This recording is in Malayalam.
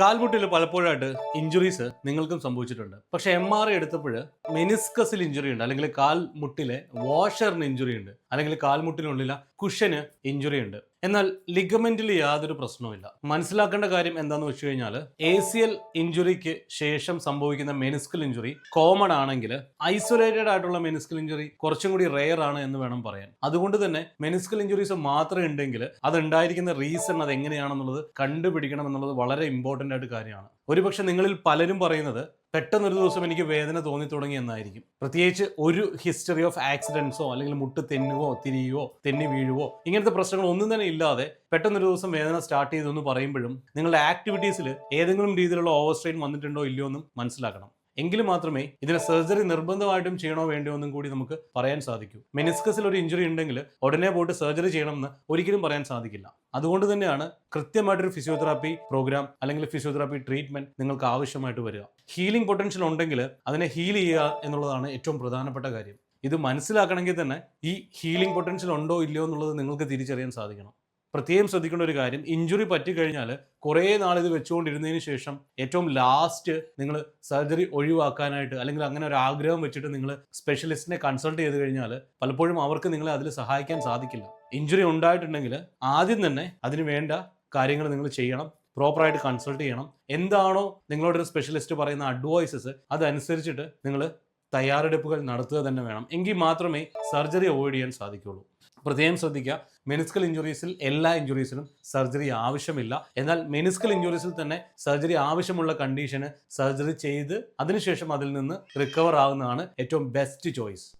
കാൽമുട്ടിൽ പലപ്പോഴായിട്ട് ഇഞ്ചുറീസ് നിങ്ങൾക്കും സംഭവിച്ചിട്ടുണ്ട്. പക്ഷെ എം ആർ ഐ എടുത്തപ്പോൾ മെനിസ്കസിൽ ഇഞ്ചുറി ഉണ്ട് അല്ലെങ്കിൽ കാൽമുട്ടിലെ വാഷറിന് ഇഞ്ചുറി ഉണ്ട് അല്ലെങ്കിൽ കാൽമുട്ടിനുള്ളിലെ കുഷന് ഇഞ്ചുറി ഉണ്ട്. എന്നാൽ ലിഗമെന്റിൽ യാതൊരു പ്രശ്നവുമില്ല. മനസ്സിലാക്കേണ്ട കാര്യം എന്താന്ന് വെച്ച് കഴിഞ്ഞാൽ എ സി എൽ ഇഞ്ചുറിക്ക് ശേഷം സംഭവിക്കുന്ന മെനിസ്കൽ ഇഞ്ചുറി കോമൺ ആണെങ്കിൽ ഐസൊലേറ്റഡ് ആയിട്ടുള്ള മെനിസ്കൽ ഇഞ്ചുറി കുറച്ചും കൂടി റെയർ ആണ് എന്ന് വേണം പറയാൻ. അതുകൊണ്ട് തന്നെ മെനിസ്കൽ ഇഞ്ചുറീസ് മാത്രം ഉണ്ടെങ്കിൽ അത് ഉണ്ടായിരിക്കുന്ന റീസൺ അത് എങ്ങനെയാണെന്നുള്ളത് കണ്ടുപിടിക്കണം എന്നുള്ളത് വളരെ ഇമ്പോർട്ടന്റ് ആയിട്ട് കാര്യമാണ്. ഒരുപക്ഷെ നിങ്ങളിൽ പലരും പറയുന്നത് പെട്ടെന്നൊരു ദിവസം എനിക്ക് വേദന തോന്നി തുടങ്ങി എന്നായിരിക്കും. പ്രത്യേകിച്ച് ഒരു ഹിസ്റ്ററി ഓഫ് ആക്സിഡൻസോ അല്ലെങ്കിൽ മുട്ട് തെന്നുവോ തിരിയുവോ തെന്നി വീഴുവോ ഇങ്ങനത്തെ പ്രശ്നങ്ങൾ ഒന്നും തന്നെ ഇല്ലാതെ പെട്ടെന്നൊരു ദിവസം വേദന സ്റ്റാർട്ട് ചെയ്തു എന്ന് പറയുമ്പോഴും നിങ്ങളുടെ ആക്ടിവിറ്റീസിൽ ഏതെങ്കിലും രീതിയിലുള്ള ഓവർ സ്ട്രെയിൻ വന്നിട്ടുണ്ടോ ഇല്ലയോ എന്നും മനസ്സിലാക്കണം. എങ്കിൽ മാത്രമേ ഇതിനെ സർജറി നിർബന്ധമായിട്ടും ചെയ്യണോ വേണ്ടോ എന്നും കൂടി നമുക്ക് പറയാൻ സാധിക്കൂ. മെനിസ്കസിൽ ഒരു ഇഞ്ചുറി ഉണ്ടെങ്കിൽ ഉടനെ പോയിട്ട് സർജറി ചെയ്യണമെന്ന് ഒരിക്കലും പറയാൻ സാധിക്കില്ല. അതുകൊണ്ട് തന്നെയാണ് കൃത്യമായിട്ടൊരു ഫിസിയോതെറാപ്പി പ്രോഗ്രാം അല്ലെങ്കിൽ ഫിസിയോതെറാപ്പി ട്രീറ്റ്മെന്റ് നിങ്ങൾക്ക് ആവശ്യമായിട്ട് വരിക. ഹീലിംഗ് പൊട്ടൻഷ്യൽ ഉണ്ടെങ്കിൽ അതിനെ ഹീൽ ചെയ്യുക എന്നുള്ളതാണ് ഏറ്റവും പ്രധാനപ്പെട്ട കാര്യം. ഇത് മനസ്സിലാക്കണമെങ്കിൽ തന്നെ ഈ ഹീലിംഗ് പൊട്ടൻഷ്യൽ ഉണ്ടോ ഇല്ലയോ എന്നുള്ളത് നിങ്ങൾക്ക് തിരിച്ചറിയാൻ സാധിക്കണം. പ്രത്യേകം ശ്രദ്ധിക്കേണ്ട ഒരു കാര്യം ഇഞ്ചുറി പറ്റിക്കഴിഞ്ഞാൽ കുറേ നാൾ ഇത് വെച്ചുകൊണ്ടിരുന്നതിന് ശേഷം ഏറ്റവും ലാസ്റ്റ് നിങ്ങൾ സർജറി ഒഴിവാക്കാനായിട്ട് അല്ലെങ്കിൽ അങ്ങനെ ഒരു ആഗ്രഹം വെച്ചിട്ട് നിങ്ങൾ സ്പെഷ്യലിസ്റ്റിനെ കൺസൾട്ട് ചെയ്ത് കഴിഞ്ഞാൽ പലപ്പോഴും അവർക്ക് നിങ്ങളെ അതിൽ സഹായിക്കാൻ സാധിക്കില്ല. ഇഞ്ചുറി ഉണ്ടായിട്ടുണ്ടെങ്കിൽ ആദ്യം തന്നെ അതിന് വേണ്ട കാര്യങ്ങൾ നിങ്ങൾ ചെയ്യണം പ്രോപ്പറായിട്ട് കൺസൾട്ട് ചെയ്യണം. എന്താണോ നിങ്ങളോടൊരു സ്പെഷ്യലിസ്റ്റ് പറയുന്ന അഡ്വൈസസ് അതനുസരിച്ചിട്ട് നിങ്ങൾ തയ്യാറെടുപ്പുകൾ നടത്തുക തന്നെ വേണം. എങ്കിൽ മാത്രമേ സർജറി അവോയ്ഡ് ചെയ്യാൻ സാധിക്കുള്ളൂ. പ്രത്യേകം ശ്രദ്ധിക്കുക. മെനിസ്കൽ ഇഞ്ചുറീസിൽ എല്ലാ ഇഞ്ചുറീസിലും സർജറി ആവശ്യമില്ല. എന്നാൽ മെനിസ്കൽ ഇഞ്ചുറീസിൽ തന്നെ സർജറി ആവശ്യമുള്ള കണ്ടീഷന് സർജറി ചെയ്ത് അതിനുശേഷം അതിൽ നിന്ന് റിക്കവർ ആവുന്നതാണ് ഏറ്റവും ബെസ്റ്റ് ചോയ്സ്